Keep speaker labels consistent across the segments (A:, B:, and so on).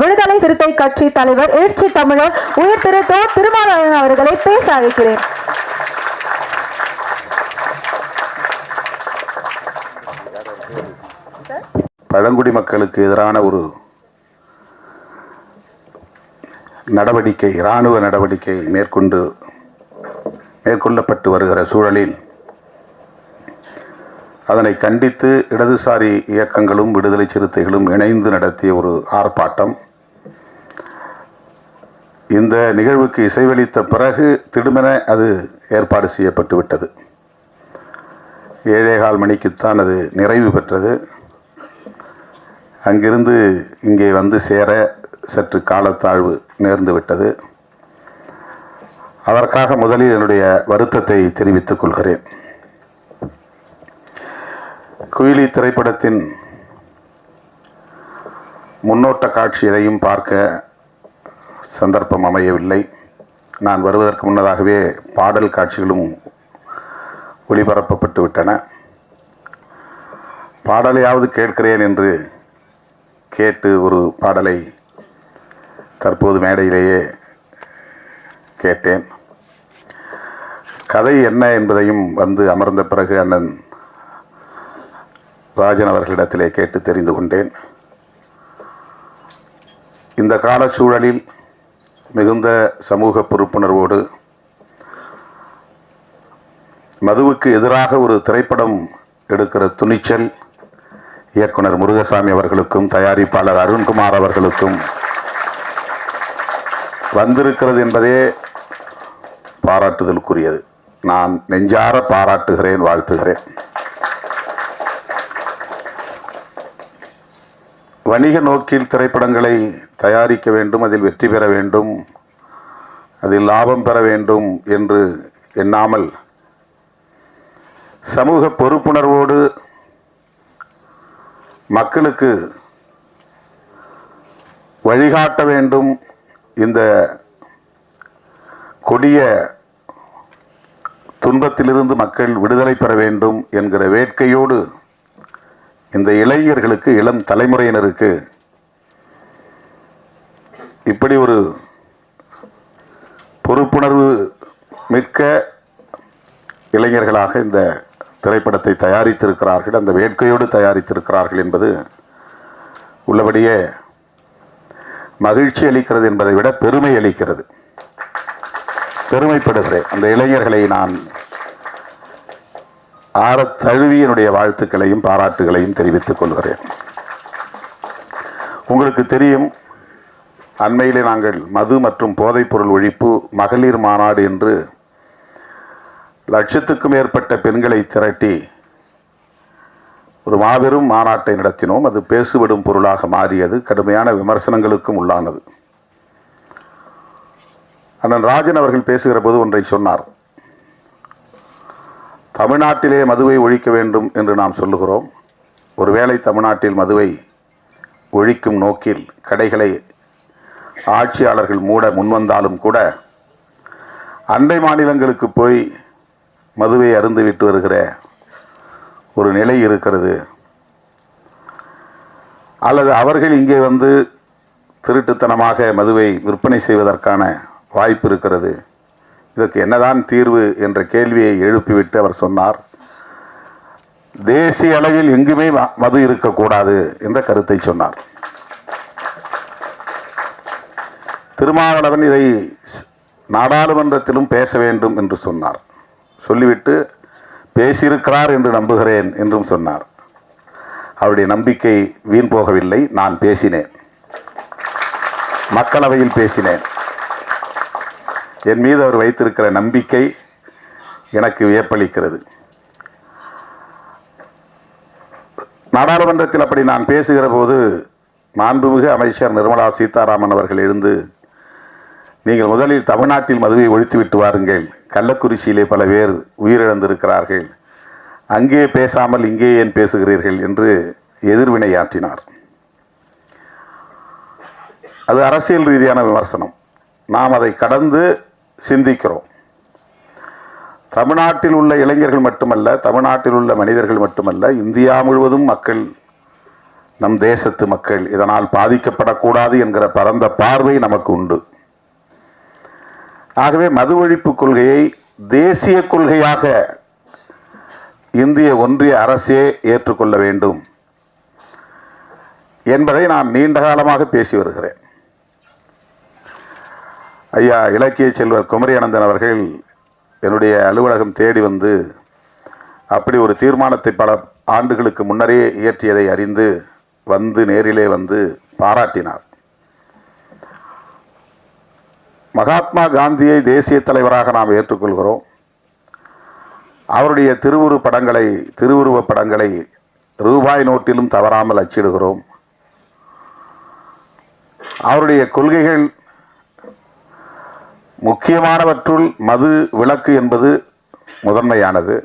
A: விடுதலை சிறுத்தை கட்சி தலைவர் எழுச்சி தமிழர் உயிர் திரு தோ திருமாவளவன் அவர்களை பேச அழைக்கிறேன்.
B: பழங்குடி மக்களுக்கு எதிரான ஒரு நடவடிக்கை இராணுவ நடவடிக்கை மேற்கொண்டு மேற்கொள்ளப்பட்டு வருகிற சூழலில் அதனை கண்டித்து இடதுசாரி இயக்கங்களும் விடுதலை சிறுத்தைகளும் இணைந்து நடத்திய ஒரு ஆர்ப்பாட்டம். இந்த நிகழ்வுக்கு இசைவளித்த பிறகு திடுமென அது ஏற்பாடு செய்யப்பட்டு விட்டது ஏழேகால் மணிக்குத்தான் அது நிறைவு பெற்றது. அங்கிருந்து இங்கே வந்து சேர சற்று காலத்தாழ்வு நேர்ந்து விட்டது. அதற்காக முதலில் என்னுடைய வருத்தத்தை தெரிவித்துக் கொள்கிறேன். குயிலி திரைப்படத்தின் முன்னோட்ட காட்சி எதையும் பார்க்க சந்தர்ப்பம் அமையவில்லை. நான் வருவதற்கு முன்னதாகவே பாடல் காட்சிகளும் ஒளிபரப்பப்பட்டு விட்டன. பாடலையாவது கேட்கிறேன் என்று கேட்டு ஒரு பாடலை தற்போது மேடையிலேயே கேட்டேன். கதை என்ன என்பதையும் வந்து அமர்ந்த பிறகு அண்ணன் ராஜன் அவர்களிடத்திலே கேட்டு தெரிந்து கொண்டேன். இந்த கால சூழலில் மிகுந்த சமூக பொறுப்புணர்வோடு மதுவுக்கு எதிராக ஒரு திரைப்படம் எடுக்கிற துணிச்சல் இயக்குனர் முருகசாமி அவர்களுக்கும் தயாரிப்பாளர் அருண்குமார் அவர்களுக்கும் வந்திருக்கிறது என்பதே பாராட்டுதலுக்குரியது. நான் நெஞ்சார பாராட்டுகிறேன் வாழ்த்துகிறேன். வணிக நோக்கில் திரைப்படங்களை தயாரிக்க வேண்டும் அதில் வெற்றி பெற வேண்டும் அதில் லாபம் பெற வேண்டும் என்று எண்ணாமல் சமூக பொறுப்புணர்வோடு மக்களுக்கு வழிகாட்ட வேண்டும். இந்த கொடிய துன்பத்திலிருந்து மக்கள் விடுதலை பெற வேண்டும் என்கிற வேட்கையோடு இந்த இளைஞர்களுக்கு இளம் தலைமுறையினருக்கு இப்படி ஒரு பொறுப்புணர்வு மிக்க இளைஞர்களாக இந்த திரைப்படத்தை தயாரித்திருக்கிறார்கள் அந்த வேட்கையோடு தயாரித்திருக்கிறார்கள் என்பது உள்ளபடியே மகிழ்ச்சி அளிக்கிறது என்பதை விட பெருமை அளிக்கிறது. பெருமைப்படுகிறேன். அந்த இளைஞர்களை நான் ஆற தழுவியனுடைய வாழ்த்துக்களையும் பாராட்டுகளையும் தெரிவித்துக் கொள்கிறேன். உங்களுக்கு தெரியும் அண்மையிலே நாங்கள் மது மற்றும் போதைப்பொருள் ஒழிப்பு மகளிர் மாநாடு என்று லட்சத்துக்கும் மேற்பட்ட பெண்களை திரட்டி ஒரு மாபெரும் மாநாட்டை நடத்தினோம். அது பேசுபடும் பொருளாக மாறியது. கடுமையான விமர்சனங்களுக்கும் உள்ளானது. அண்ணன் ராஜன் அவர்கள் பேசுகிற போது ஒன்றை சொன்னார். தமிழ்நாட்டிலே மதுவை ஒழிக்க வேண்டும் என்று நாம் சொல்லுகிறோம். ஒருவேளை தமிழ்நாட்டில் மதுவை ஒழிக்கும் நோக்கில் கடைகளை ஆட்சியாளர்கள் மூட முன்வந்தாலும் கூட அண்டை மாநிலங்களுக்கு போய் மதுவை அருந்துவிட்டு வருகிற ஒரு நிலை இருக்கிறது. அல்லது அவர்கள் இங்கே வந்து திருட்டுத்தனமாக மதுவை விற்பனை செய்வதற்கான வாய்ப்பு இருக்கிறது. இதற்கு என்னதான் தீர்வு என்ற கேள்வியை எழுப்பிவிட்டு அவர் சொன்னார் தேசிய அளவில் எங்குமே மது இருக்கக்கூடாது என்ற கருத்தை சொன்னார். திருமாவளவன் இதை நாடாளுமன்றத்திலும் பேச வேண்டும் என்று சொன்னார். சொல்லிவிட்டு பேசியிருக்கிறார் என்று நம்புகிறேன் என்றும் சொன்னார். அவருடைய நம்பிக்கை வீண் போகவில்லை. நான் பேசினேன். மக்களவையில் பேசினேன். என் மீது அவர் வைத்திருக்கிற நம்பிக்கை எனக்கு வியப்பளிக்கிறது. நாடாளுமன்றத்தில் அப்படி நான் பேசுகிற போது மாண்புமிகு அமைச்சர் நிர்மலா சீதாராமன் அவர்கள் இருந்து நீங்கள் முதலில் தமிழ்நாட்டில் மதுவை ஒழித்துவிட்டு வாருங்கள். கள்ளக்குறிச்சியிலே பல பேர் உயிரிழந்திருக்கிறார்கள். அங்கே பேசாமல் இங்கே ஏன் பேசுகிறீர்கள்? என்று எதிர்வினையாற்றினார் அது அரசியல் ரீதியான விமர்சனம். நாம் அதை கடந்து சிந்திக்கிறோம். தமிழ்நாட்டில் உள்ள இளைஞர்கள் மட்டுமல்ல தமிழ்நாட்டில் உள்ள மனிதர்கள் மட்டுமல்ல இந்தியா முழுவதும் மக்கள் நம் தேசத்து மக்கள் இதனால் பாதிக்கப்படக்கூடாது என்கிற பரந்த பார்வை நமக்கு உண்டு. ஆகவே மது ஒழிப்பு கொள்கையை தேசிய கொள்கையாக இந்திய ஒன்றிய அரசே ஏற்றுக்கொள்ள வேண்டும் என்பதை நான் நீண்ட காலமாக பேசி வருகிறேன். ஐயா இலக்கிய செல்வர் குமரியானந்தன் அவர்கள் என்னுடைய அலுவலகம் தேடி வந்து அப்படி ஒரு தீர்மானத்தை பல ஆண்டுகளுக்கு முன்னரே இயற்றியதை அறிந்து வந்து நேரிலே வந்து பாராட்டினார். மகாத்மா காந்தியை தேசிய தலைவராக நாம் ஏற்றுக்கொள்கிறோம். அவருடைய திருவுரு படங்களை திருவுருவப் படங்களை ரூபாய் நோட்டிலும் தவறாமல் அச்சிடுகிறோம். அவருடைய கொள்கைகள் முக்கியமானவற்றுள் மது விளக்கு என்பது முதன்மையானது.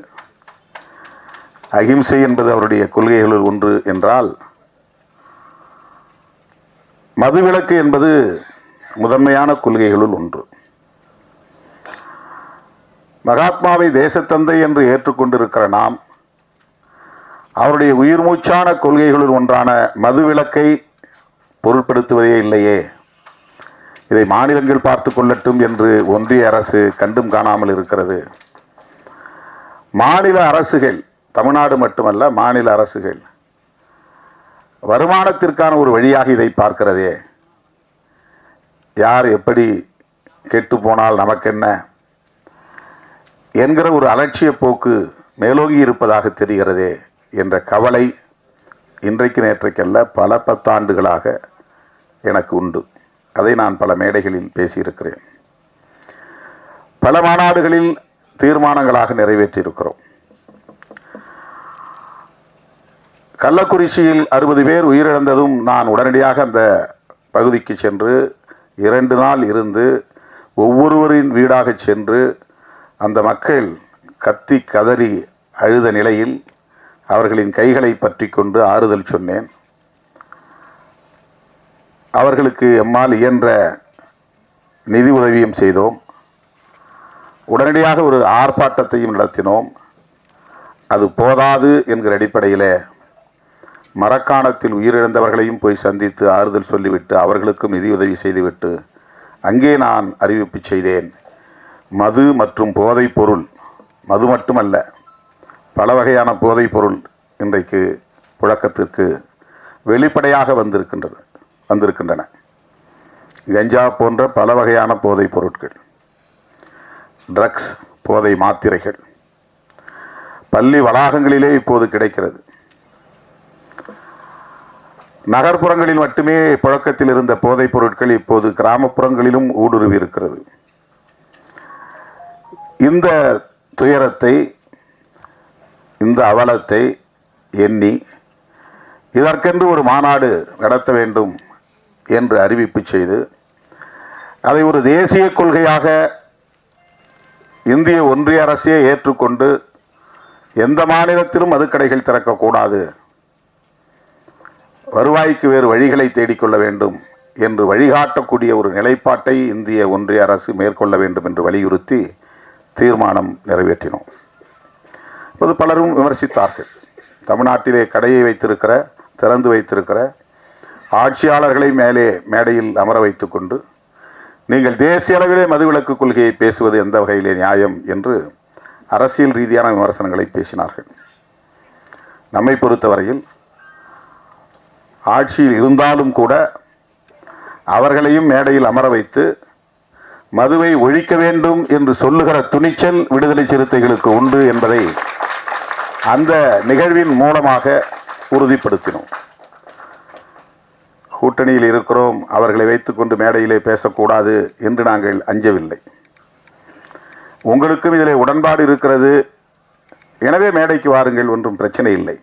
B: அகிம்சை என்பது அவருடைய கொள்கைகளுள் ஒன்று என்றால் மதுவிலக்கு என்பது முதன்மையான கொள்கைகளுள் ஒன்று. மகாத்மாவை தேசத்தந்தை என்று ஏற்றுக்கொண்டிருக்கிற நாம் அவருடைய உயிர் மூச்சான கொள்கைகளுள் ஒன்றான மதுவிலக்கை பொருட்படுத்துவதே இல்லையே. இதை மாநிலங்கள் பார்த்து கொள்ளட்டும் என்று ஒன்றிய அரசு கண்டும் காணாமல் இருக்கிறது. மாநில அரசுகள் தமிழ்நாடு மட்டுமல்ல மாநில அரசுகள் வருமானத்திற்கான ஒரு வழியாக இதை பார்க்கிறதே. யார் எப்படி கெட்டு போனால் நமக்கென்ன? என்கிற ஒரு அலட்சிய போக்கு மேலோங்கி இருப்பதாக தெரிகிறதே என்ற கவலை இன்றைக்கு நேற்றைக்கல்ல பல பத்தாண்டுகளாக எனக்கு உண்டு. அதை நான் பல மேடைகளில் பேசியிருக்கிறேன். பல மாநாடுகளில் தீர்மானங்களாக நிறைவேற்றியிருக்கிறோம். கள்ளக்குறிச்சியில் அறுபது பேர் உயிரிழந்ததும் நான் உடனடியாக அந்த பகுதிக்கு சென்று இரண்டு நாள் இருந்து ஒவ்வொருவரின் வீடாக சென்று அந்த மக்கள் கத்தி கதறி அழுத நிலையில் அவர்களின் கைகளை பற்றி கொண்டு ஆறுதல் சொன்னேன். அவர்களுக்கு எம்மால் இயன்ற நிதி உதவியும் செய்தோம். உடனடியாக ஒரு ஆர்ப்பாட்டத்தையும் நடத்தினோம். அது போதாது என்கிற அடிப்படையில் மரக்காணத்தில் உயிரிழந்தவர்களையும் போய் சந்தித்து ஆறுதல் சொல்லிவிட்டு அவர்களுக்கும் நிதியுதவி செய்துவிட்டு அங்கே நான் அறிவிப்பு செய்தேன். மது மற்றும் போதைப் பொருள் மது மட்டுமல்ல பல வகையான போதைப் பொருள் இன்றைக்கு புழக்கத்திற்கு வெளிப்படையாக வந்திருக்கின்றது. வந்திருக்கின்றன கஞ்சா போன்ற பல வகையான போதைப் பொருட்கள். ட்ரக்ஸ் போதை மாத்திரைகள். பள்ளி வளாகங்களிலே இப்போது கிடைக்கிறது. நகர்ப்புறங்களில் மட்டுமே புழக்கத்தில் இருந்த போதைப் பொருட்கள் இப்போது கிராமப்புறங்களிலும் ஊடுருவி இருக்கிறது. இந்த துயரத்தை இந்த அவலத்தை எண்ணி இதற்கென்று ஒரு மாநாடு நடத்த வேண்டும் என்று அறிவிப்பு செய்து அதை ஒரு தேசிய கொள்கையாக இந்திய ஒன்றிய அரசே ஏற்றுக்கொண்டு எந்த மாநிலத்திலும் மதுக்கடைகள் திறக்கக்கூடாது. வருவாய்க்கு வேறு வழிகளை தேடிக்கொள்ள வேண்டும் என்று வழிகாட்டக்கூடிய ஒரு நிலைப்பாட்டை இந்திய ஒன்றிய அரசு மேற்கொள்ள வேண்டும் என்று வலியுறுத்தி தீர்மானம் நிறைவேற்றினோம். இப்போது பலரும் விமர்சித்தார்கள். தமிழ்நாட்டிலே கடையை வைத்திருக்கிற திறந்து வைத்திருக்கிற ஆட்சியாளர்களை மேலே மேடையில் அமர வைத்துக்கொண்டு நீங்கள் தேசிய அளவிலே மதுவிலக்கு கொள்கையை பேசுவது எந்த வகையிலே நியாயம் என்று அரசியல் ரீதியான விமர்சனங்களை பேசினார்கள். நம்மை பொறுத்தவரையில் ஆட்சியில் இருந்தாலும் கூட அவர்களையும் மேடையில் அமர வைத்து மதுவை ஒழிக்க வேண்டும் என்று சொல்லுகிற துணிச்சல் விடுதலை சிறுத்தைகளுக்கு உண்டு என்பதை அந்த நிகழ்வின் மூலமாக உறுதிப்படுத்தினோம். கூட்டணியில் இருக்கிறோம் அவர்களை வைத்துக்கொண்டு மேடையிலே பேசக்கூடாது என்று நாங்கள் அஞ்சவில்லை. உங்களுக்கும் இதில் உடன்பாடு இருக்கிறது. எனவே மேடைக்கு வாருங்கள் ஒன்றும் பிரச்சனை இல்லை.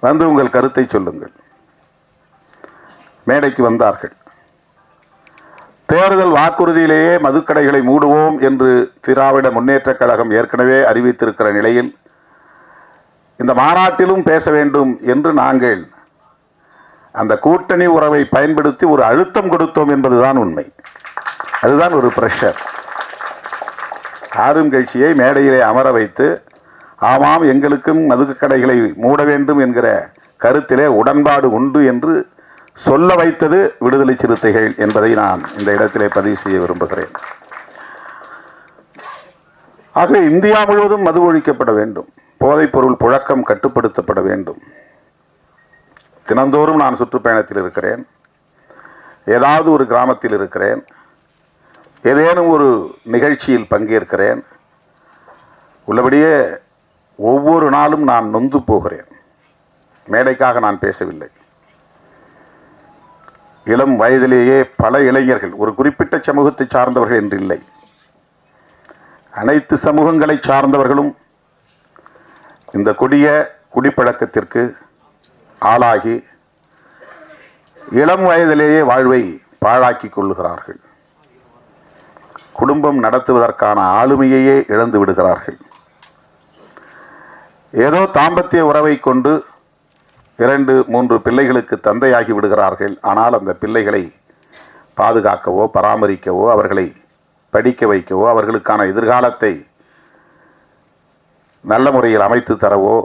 B: வந்து உங்கள் கருத்தை சொல்லுங்கள். மேடைக்கு வந்தார்கள். தேர்தல் வாக்குறுதியிலேயே மதுக்கடைகளை மூடுவோம் என்று திராவிட முன்னேற்றக் கழகம் ஏற்கனவே அறிவித்திருக்கிற நிலையில் இந்த மாநாட்டிலும் பேச வேண்டும் என்று நாங்கள் அந்த கூட்டணி உறவை பயன்படுத்தி ஒரு அழுத்தம் கொடுத்தோம் என்பதுதான் உண்மை. அதுதான் ஒரு ப்ரெஷர் ஆளும் கட்சியை மேடையிலே அமர வைத்து ஆமாம் எங்களுக்கும் மதுக்கடைகளை மூட வேண்டும் என்கிற கருத்திலே உடன்பாடு உண்டு என்று சொல்ல வைத்தது விடுதலை சிறுத்தைகள் என்பதை நான் இந்த இடத்திலே பதிவு செய்ய விரும்புகிறேன். ஆகவே இந்தியா முழுவதும் மது ஒழிக்கப்பட வேண்டும். போதைப்பொருள் புழக்கம் கட்டுப்படுத்தப்பட வேண்டும். தினந்தோறும் நான் சுற்றுப்பயணத்தில் இருக்கிறேன். ஏதாவது ஒரு கிராமத்தில் இருக்கிறேன். ஏதேனும் ஒரு நிகழ்ச்சியில் பங்கேற்கிறேன். உள்ளபடியே ஒவ்வொரு நாளும் நான் நொந்து போகிறேன். மேடைக்காக நான் பேசவில்லை. இளம் வயதிலேயே பல இளைஞர்கள் ஒரு குறிப்பிட்ட சமூகத்தை சார்ந்தவர்கள் என்று இல்லை. அனைத்து சமூகங்களை சார்ந்தவர்களும் இந்த கொடிய குடிப்பழக்கத்திற்கு ஆளாகி இளம் வயதிலேயே வாழ்வை பாழாக்கி கொள்ளுகிறார்கள். குடும்பம் நடத்துவதற்கான ஆளுமையையே இழந்து விடுகிறார்கள். ஏதோ தாம்பத்திய உறவை கொண்டு இரண்டு மூன்று பிள்ளைகளுக்கு தந்தையாகி விடுகிறார்கள். ஆனால் அந்த பிள்ளைகளை பாதுகாக்கவோ பராமரிக்கவோ அவர்களை படிக்க வைக்கவோ அவர்களுக்கான எதிர்காலத்தை நல்ல முறையில் அமைத்து தரவோ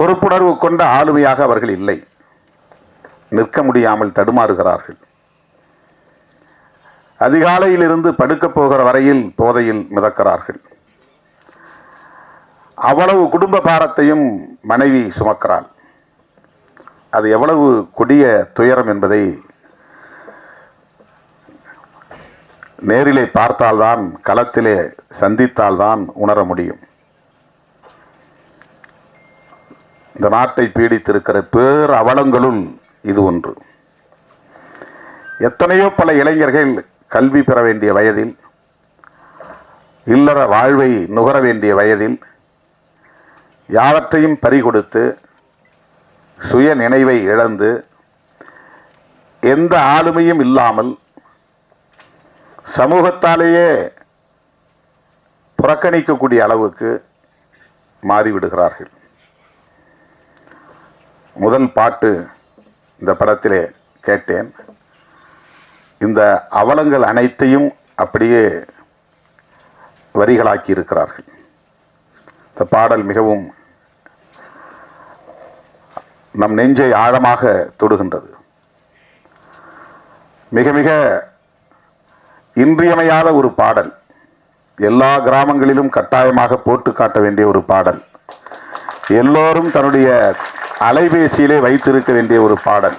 B: பொறுப்புணர்வு கொண்ட ஆளுமையாக அவர்கள் இல்லை. நிற்க முடியாமல் தடுமாறுகிறார்கள். அதிகாலையிலிருந்து படுக்கப் போகிற வரையில் போதையில் மிதக்கிறார்கள். அவ்வளவு குடும்ப பாரத்தையும் மனைவி சுமக்கிறாள். அது எவ்வளவு கொடிய துயரம் என்பதை நேரிலே பார்த்தால்தான் களத்திலே சந்தித்தால்தான் உணர முடியும். இந்த நாட்டை பீடித்திருக்கிற பேர் அவலங்களுள் இது ஒன்று. எத்தனையோ பல இளைஞர்கள் கல்வி பெற வேண்டிய வயதில் இல்லற வாழ்வை நுகர வேண்டிய வயதில் யாவற்றையும் பறிகொடுத்து சுய நினைவை இழந்து எந்த ஆளுமையும் இல்லாமல் சமூகத்தாலேயே புறக்கணிக்கக்கூடிய அளவுக்கு மாறிவிடுகிறார்கள். முதல் பாட்டு இந்த படத்திலே கேட்டேன். இந்த அவலங்கள் அனைத்தையும் அப்படியே வரிகளாக்கி இருக்கிறார்கள். இந்த பாடல் மிகவும் நம் நெஞ்சை ஆழமாக தொடுகின்றது. மிக மிக இன்றியமையாத ஒரு பாடல். எல்லா கிராமங்களிலும் கட்டாயமாக போட்டு காட்ட வேண்டிய ஒரு பாடல். எல்லோரும் தன்னுடைய அலைபேசியிலே வைத்திருக்க வேண்டிய ஒரு பாடல்.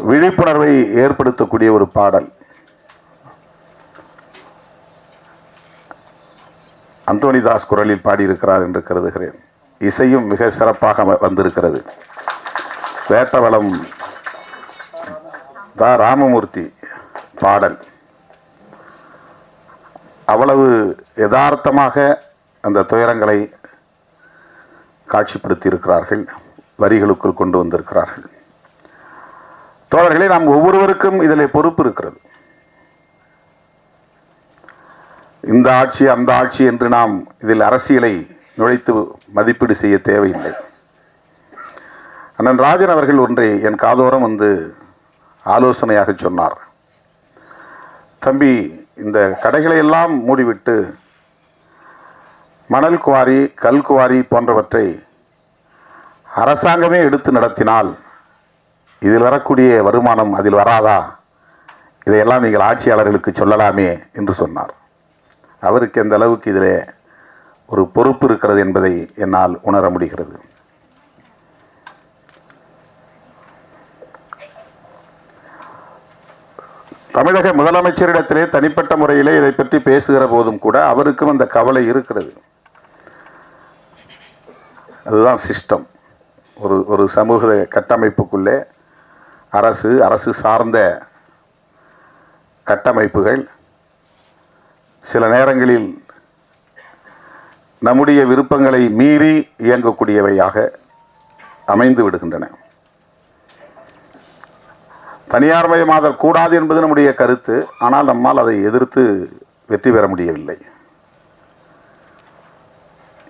B: விழிப்புணர்வை ஏற்படுத்தக்கூடிய ஒரு பாடல். அந்தோனிதாஸ் குரலில் பாடியிருக்கிறார் என்று கருதுகிறேன். இசையும் மிக சிறப்பாக வ- வந்திருக்கிறது. வேட்டவளம் தா ராமமூர்த்தி பாடல். அவ்வளவு யதார்த்தமாக அந்த துயரங்களை காட்சிப்படுத்தி இருக்கிறார்கள் வரிகளுக்குள் கொண்டு வந்திருக்கிறார்கள். தோழர்களே நாம் ஒவ்வொருவருக்கும் இதில் பொறுப்பு இருக்கிறது. இந்த ஆட்சி அந்த ஆட்சி என்று நாம் இதில் அரசியலை நுழைத்து மதிப்பீடு செய்ய தேவையில்லை. அண்ணன் ராஜன் அவர்கள் ஒன்றை என் காதோரம் வந்து ஆலோசனையாக சொன்னார். தம்பி இந்த கடைகளை எல்லாம் மூடிவிட்டு மணல் குவாரி கல் குவாரி போன்றவற்றை அரசாங்கமே எடுத்து நடத்தினால் இதில் வரக்கூடிய வருமானம் அதில் வராதா? இதையெல்லாம் நீங்கள் ஆட்சியாளர்களுக்கு சொல்லலாமே என்று சொன்னார். அவருக்கு எந்த அளவுக்கு இதிலே ஒரு பொறுப்பு இருக்கிறது என்பதை என்னால் உணர முடிகிறது. தமிழக முதலமைச்சரிடத்திலே தனிப்பட்ட முறையிலே இதை பற்றி பேசுகிற போதும் கூட அவருக்கும் அந்த கவலை இருக்கிறது. அதுதான் சிஸ்டம் ஒரு ஒரு சமூக கட்டமைப்புக்குள்ளே அரசு அரசு சார்ந்த கட்டமைப்புகள் சில நேரங்களில் நம்முடைய விருப்பங்களை மீறி இயங்கக்கூடியவையாக அமைந்து விடுகின்றன. தனியார் மயமாதல் கூடாது என்பது நம்முடைய கருத்து ஆனால் நம்மால் அதை எதிர்த்து வெற்றி பெற முடியவில்லை.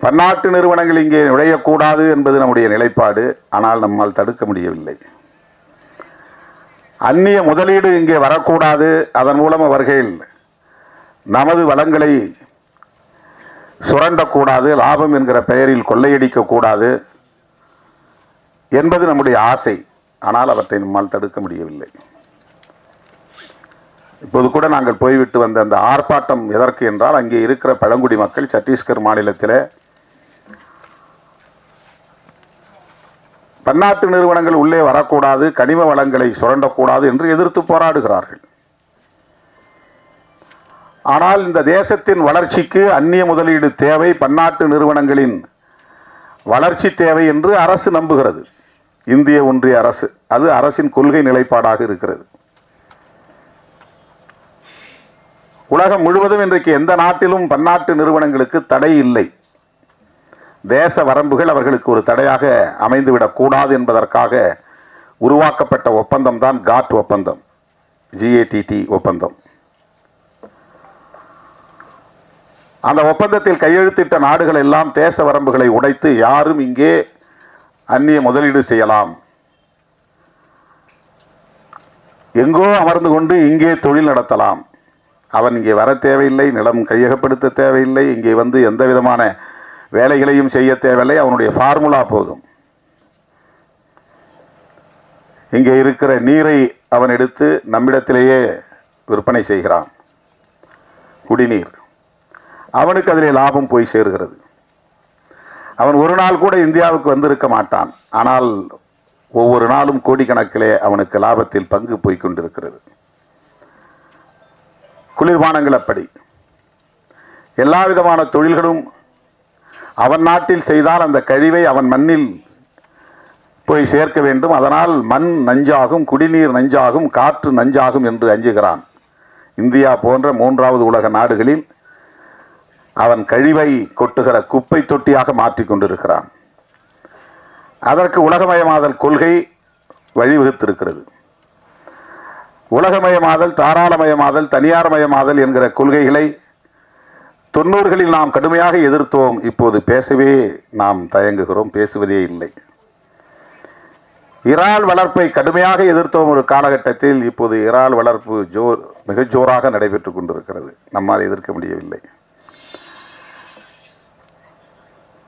B: பன்னாட்டு நிறுவனங்கள் இங்கே நுழையக்கூடாது என்பது நம்முடைய நிலைப்பாடு. ஆனால் நம்மால் தடுக்க முடியவில்லை. அந்நிய முதலீடு இங்கே வரக்கூடாது. அதன் மூலம் அவர்கள் நமது வளங்களை சுரண்டக்கூடாது. லாபம் என்கிற பெயரில் கொள்ளையடிக்கக்கூடாது என்பது நம்முடைய ஆசை. ஆனால் அவற்றை நம்மால் தடுக்க முடியவில்லை. இப்போது கூட நாங்கள் போய்விட்டு வந்த அந்த ஆர்ப்பாட்டம் எதற்கு என்றால் அங்கே இருக்கிற பழங்குடி மக்கள் சத்தீஸ்கர் மாநிலத்தில் பன்னாட்டு நிறுவனங்கள் உள்ளே வரக்கூடாது கனிம வளங்களை சுரண்டக்கூடாது என்று எதிர்த்து போராடுகிறார்கள். ஆனால் இந்த தேசத்தின் வளர்ச்சிக்கு அந்நிய முதலீடு தேவை பன்னாட்டு நிறுவனங்களின் வளர்ச்சி தேவை என்று அரசு நம்புகிறது. இந்திய ஒன்றிய அரசு அது அரசின் கொள்கை நிலைப்பாடாக இருக்கிறது. உலகம் முழுவதும் இன்றைக்கு எந்த நாட்டிலும் பன்னாட்டு நிறுவனங்களுக்கு தடை இல்லை. தேச வரம்புகள் அவர்களுக்கு ஒரு தடையாக அமைந்துவிடக் கூடாது என்பதற்காக உருவாக்கப்பட்ட ஒப்பந்தம். தான் காட் ஒப்பந்தம் ஜிஏடிடி ஒப்பந்தம். அந்த ஒப்பந்தத்தில் கையெழுத்திட்ட நாடுகள் எல்லாம் தேச வரம்புகளை உடைத்து யாரும் இங்கே அந்நிய முதலீடு செய்யலாம். எங்கோ அமர்ந்து கொண்டு இங்கே தொழில் நடத்தலாம். அவன் இங்கே வர தேவையில்லை நிலம் கையகப்படுத்த தேவையில்லை இங்கே வந்து எந்த விதமான வேலைகளையும் செய்ய தேவையில்லை அவனுடைய ஃபார்முலா போதும். இங்கே இருக்கிற நீரை அவன் எடுத்து நம்மிடத்திலேயே விற்பனை செய்கிறான். குடிநீர். அவனுக்கு அதிலே லாபம் போய் சேர்கிறது. அவன் ஒரு நாள் கூட இந்தியாவுக்கு வந்திருக்க மாட்டான். ஆனால் ஒவ்வொரு நாளும் கோடிக்கணக்கிலே அவனுக்கு லாபத்தில் பங்கு போய் கொண்டிருக்கிறது. குளிர்பானங்கள் அப்படி. எல்லா விதமான தொழில்களும் அவன் நாட்டில் செய்தால் அந்த கழிவை அவன் மண்ணில் போய் சேர்க்க வேண்டும். அதனால் மண் நஞ்சாகும் குடிநீர் நஞ்சாகும் காற்று நஞ்சாகும் என்று அஞ்சுகிறான். இந்தியா போன்ற மூன்றாவது உலக நாடுகளில் அவன் கழிவை கொட்டுகிற குப்பை தொட்டியாக மாற்றி கொண்டிருக்கிறான். அதற்கு உலகமயமாதல் கொள்கை வழிவகுத்திருக்கிறது. உலகமயமாதல் தாராளமயமாதல் தனியார்மயமாதல் என்கிற கொள்கைகளை தொண்ணூறுகளில் நாம் கடுமையாக எதிர்த்தோம். இப்போது பேசவே நாம் தயங்குகிறோம். பேசுவதே இல்லை. இறால் வளர்ப்பை கடுமையாக எதிர்த்தோம். ஒரு காலகட்டத்தில் இப்போது இறால் வளர்ப்பு ஜோர் மிக ஜோராக நடைபெற்றுக் கொண்டிருக்கிறது. நம்மால் எதிர்க்க முடியவில்லை.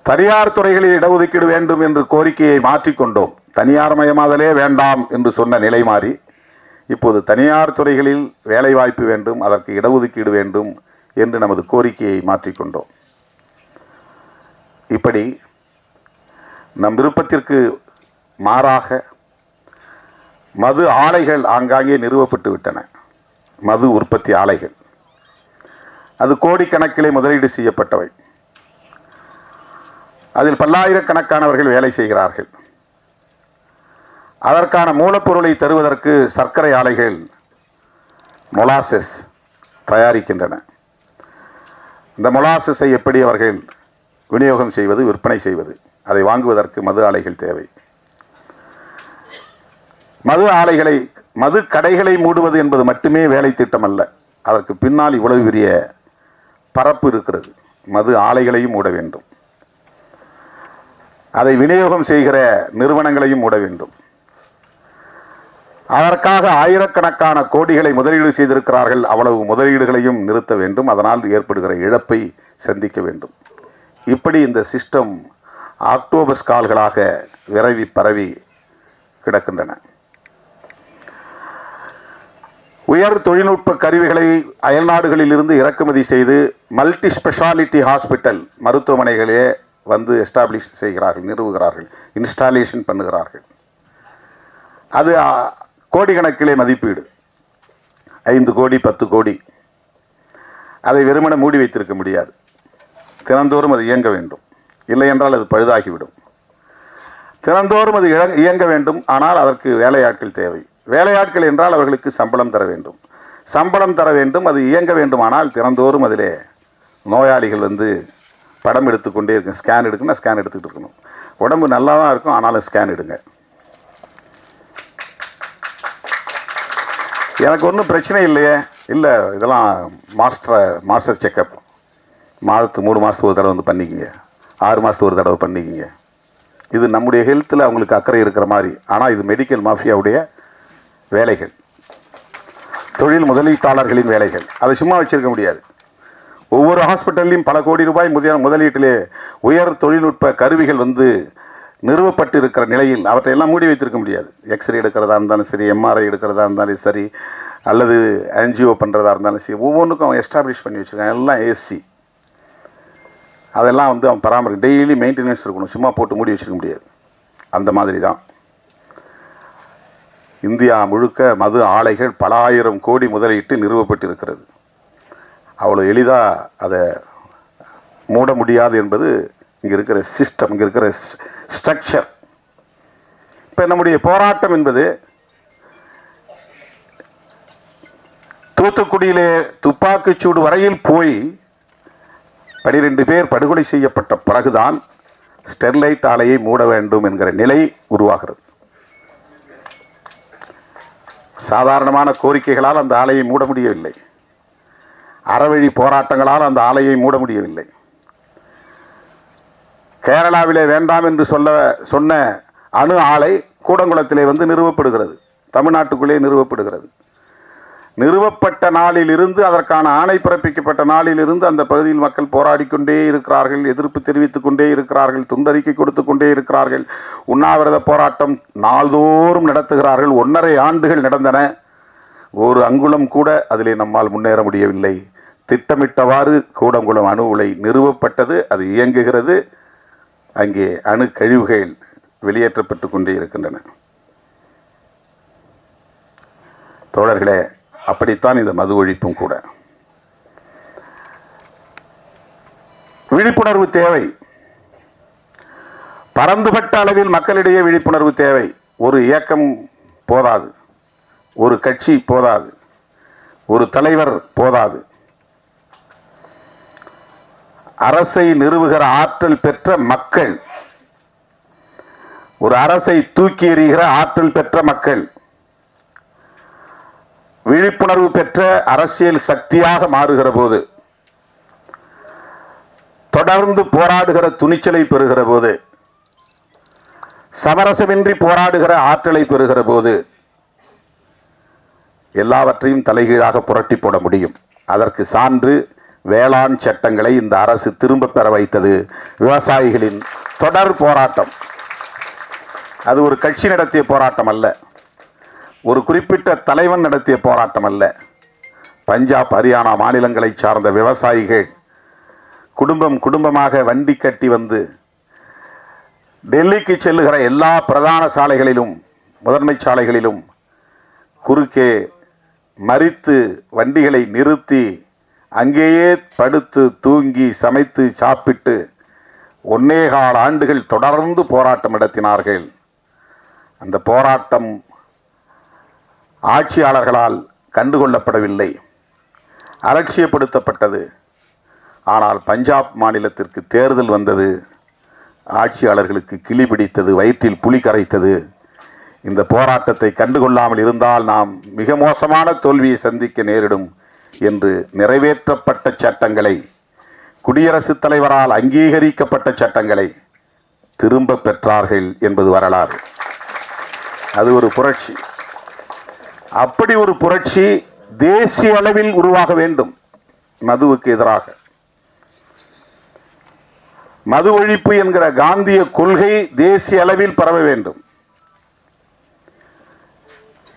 B: தனியார் துறைகளில் இடஒதுக்கீடு வேண்டும் என்று கோரிக்கையை மாற்றிக்கொண்டோம் தனியார் மயமாதலே வேண்டாம் என்று சொன்ன நிலை மாறி இப்போது தனியார் துறைகளில் வேலைவாய்ப்பு வேண்டும் அதற்கு இடஒதுக்கீடு வேண்டும் என்று நமது கோரிக்கையை மாற்றிக்கொண்டோம். இப்படி நம் விருப்பத்திற்கு மாறாக மது ஆலைகள் ஆங்காங்கே நிறுவப்பட்டு விட்டன. மது உற்பத்தி ஆலைகள். அது கோடிக்கணக்கிலே முதலீடு செய்யப்பட்டவை. அதில் பல்லாயிரக்கணக்கானவர்கள் வேலை செய்கிறார்கள். அதற்கான மூலப்பொருளை தருவதற்கு சர்க்கரை ஆலைகள் மொலாசஸ் தயாரிக்கின்றன. இந்த மொலாசஸை எப்படி அவர்கள் விநியோகம் செய்வது விற்பனை செய்வது? அதை வாங்குவதற்கு மது ஆலைகள் தேவை. மது ஆலைகளை மது கடைகளை மூடுவது என்பது மட்டுமே வேலை திட்டம் அல்ல. அதற்கு பின்னால் இவ்வளவு பெரிய பரப்பு இருக்கிறது. மது ஆலைகளையும் மூட வேண்டும். அதை விநியோகம் செய்கிற நிறுவனங்களையும் மூட வேண்டும். அதற்காக ஆயிரக்கணக்கான கோடிகளை முதலீடு செய்திருக்கிறார்கள். அவ்வளவு முதலீடுகளையும் நிறுத்த வேண்டும். அதனால் ஏற்படுகிற இழப்பை சந்திக்க வேண்டும். இப்படி இந்த சிஸ்டம் ஆக்டோபஸ் கால்களாக விரவி பரவி கிடக்கின்றன. உயர் தொழில்நுட்ப கருவிகளை அயல்நாடுகளில் இருந்து இறக்குமதி செய்து மல்டி ஸ்பெஷாலிட்டி ஹாஸ்பிட்டல் மருத்துவமனைகளே வந்து எஸ்டாப்ளிஷ் செய்கிறார்கள் நிறுவுகிறார்கள் இன்ஸ்டாலேஷன் பண்ணுகிறார்கள். அது கோடிக்கணக்கிலே மதிப்பீடு. ஐந்து கோடி பத்து கோடி. அதை வெறுமன மூடி வைத்திருக்க முடியாது. தினந்தோறும் அது இயங்க வேண்டும். இல்லை என்றால் அது பழுதாகிவிடும். தினந்தோறும் அது இயங்க வேண்டும். ஆனால் அதற்கு வேலையாட்கள் தேவை. வேலையாட்கள் என்றால் அவர்களுக்கு சம்பளம் தர வேண்டும். சம்பளம் தர வேண்டும் அது இயங்க வேண்டுமானால் தினந்தோறும் அதிலே நோயாளிகள் வந்து படம் எடுத்துக்கொண்டே இருக்கும் ஸ்கேன் எடுக்கணும் ஸ்கேன் எடுத்துக்கிட்டு இருக்கணும். உடம்பு நல்லா தான் இருக்கும். ஆனாலும் ஸ்கேன் எடுங்க. எனக்கு ஒன்றும் பிரச்சனை இல்லையே. இல்லை இதெல்லாம் மாஸ்டர் மாஸ்டர் செக்கப். மாதத்து மூணு மாதத்துக்கு ஒரு தடவை வந்து பண்ணிக்கிங்க. ஆறு மாதத்துக்கு ஒரு தடவை பண்ணிக்கிங்க. இது நம்முடைய ஹெல்த்தில் அவங்களுக்கு அக்கறை இருக்கிற மாதிரி. ஆனால் இது மெடிக்கல் மாஃபியாவுடைய வேலைகள். தொழில் முதலீட்டாளர்களின் வேலைகள். அதை சும்மா வச்சுருக்க முடியாது. ஒவ்வொரு ஹாஸ்பிட்டல்லையும் பல கோடி ரூபாய் முதல முதலீட்டிலே உயர் தொழில்நுட்ப கருவிகள் வந்து நிறுவப்பட்டு இருக்கிற நிலையில் அவற்றை எல்லாம் மூடி வைத்திருக்க முடியாது. எக்ஸ்ரே எடுக்கிறதா இருந்தாலும் சரி எம்ஆர்ஐ எடுக்கிறதா இருந்தாலும் சரி அல்லது என்ஜிஓ பண்ணுறதா இருந்தாலும் சரி ஒவ்வொன்றுக்கும் அவன் எஸ்டாப்ளிஷ் பண்ணி வச்சுருக்கான். எல்லாம் ஏசி அதெல்லாம் வந்து அவன் பராமரி டெய்லி மெயின்டெனன்ஸ் இருக்கணும். சும்மா போட்டு மூடி வச்சுருக்க முடியாது. அந்த மாதிரி தான் இந்தியா முழுக்க மது ஆலைகள் பல ஆயிரம் கோடி முதலீட்டு நிறுவப்பட்டிருக்கிறது. அவ்வளோ எளிதாக அதை மூட முடியாது என்பது இங்கே இருக்கிற சிஸ்டம் இங்கே இருக்கிற ஸ்ட்ரக்சர் இப்போ நம்முடைய போராட்டம் என்பது தூத்துக்குடியிலே துப்பாக்கிச்சூடு வரையில் போய் பனிரெண்டு பேர் படுகொலை செய்யப்பட்ட பிறகுதான் ஸ்டெர்லைட் ஆலையை மூட வேண்டும் என்கிற நிலை உருவாகிறது. சாதாரணமான கோரிக்கைகளால் அந்த ஆலையை மூட முடியவில்லை. அறவழி போராட்டங்களால் அந்த ஆலையை மூட முடியவில்லை. கேரளாவிலே வேண்டாம் என்று சொல்ல சொன்ன அணு ஆலை கூடங்குளத்திலே வந்து நிறுவப்படுகிறது. தமிழ்நாட்டுக்குள்ளே நிறுவப்படுகிறது. நிறுவப்பட்ட நாளிலிருந்து அதற்கான ஆணை பிறப்பிக்கப்பட்ட நாளிலிருந்து அந்த பகுதியில் மக்கள் போராடி கொண்டே இருக்கிறார்கள் எதிர்ப்பு தெரிவித்துக் கொண்டே இருக்கிறார்கள் துண்டறிக்கை கொடுத்து கொண்டே இருக்கிறார்கள். உண்ணாவிரத போராட்டம் நாள்தோறும் நடத்துகிறார்கள். ஒன்றரை ஆண்டுகள் நடந்தன. ஒரு அங்குலம் கூட அதிலே நம்மால் முன்னேற முடியவில்லை. திட்டமிட்டவாறு கூடங்குளம் அணு உலை நிறுவப்பட்டது அது இயங்குகிறது. அங்கே அணு கழிவுகள் வெளியேற்றப்பட்டு கொண்டே இருக்கின்றன. தோழர்களே அப்படித்தான் இந்த மது ஒழிப்பும் கூட. விழிப்புணர்வு தேவை. பரந்துபட்ட அளவில் மக்களிடையே விழிப்புணர்வு தேவை. ஒரு இயக்கம் போதாது. ஒரு கட்சி போதாது. ஒரு தலைவர் போதாது. அரசை நிறுவுகிற ஆற்றல் பெற்ற மக்கள். ஒரு அரசை தூக்கி எறிகிற ஆற்றல் பெற்ற மக்கள். விழிப்புணர்வு பெற்ற அரசியல் சக்தியாக மாறுகிற போது. தொடர்ந்து போராடுகிற துணிச்சலை பெறுகிற போது. சமரசமின்றி போராடுகிற ஆற்றலை பெறுகிற போது. எல்லாவற்றையும் தலைகீழாக புரட்டி போட முடியும். அதற்கு சான்று வேளாண் சட்டங்களை இந்த அரசு திரும்ப பெற வைத்தது விவசாயிகளின் தொடர் போராட்டம். அது ஒரு கட்சி நடத்திய போராட்டம் அல்ல. ஒரு குறிப்பிட்ட தலைவன் நடத்திய போராட்டம் அல்ல. பஞ்சாப் ஹரியானா மாநிலங்களை சார்ந்த விவசாயிகள் குடும்பம் குடும்பமாக வண்டி கட்டி வந்து டெல்லிக்கு செல்லுகிற எல்லா பிரதான சாலைகளிலும் முதன்மை சாலைகளிலும் குறுக்கே மறித்து வண்டிகளை நிறுத்தி அங்கேயே படுத்து தூங்கி சமைத்து சாப்பிட்டு ஒன்னேகால் ஆண்டுகள் தொடர்ந்து போராட்டம் நடத்தினார்கள். அந்த போராட்டம் ஆட்சியாளர்களால் கண்டுகொள்ளப்படவில்லை. அலட்சியப்படுத்தப்பட்டது. ஆனால் பஞ்சாப் மாநிலத்திற்கு தேர்தல் வந்தது. ஆட்சியாளர்களுக்கு கிளி பிடித்தது வயிற்றில் புலி கரைத்தது. இந்த போராட்டத்தை கண்டுகொள்ளாமல் இருந்தால் நாம் மிக மோசமான தோல்வியை சந்திக்க நேரிடும். என்று நிறைவேற்றப்பட்ட சட்டங்களை குடியரசுத் தலைவரால் அங்கீகரிக்கப்பட்ட சட்டங்களை திரும்ப பெற்றார்கள் என்பது வரலாறு. அது ஒரு புரட்சி. அப்படி ஒரு புரட்சி தேசிய அளவில் உருவாக வேண்டும் மதுவுக்கு எதிராக. மது ஒழிப்பு என்கிற காந்திய கொள்கை தேசிய அளவில் பரவ வேண்டும்.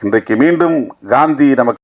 B: இன்றைக்கு மீண்டும் காந்தி நமக்கு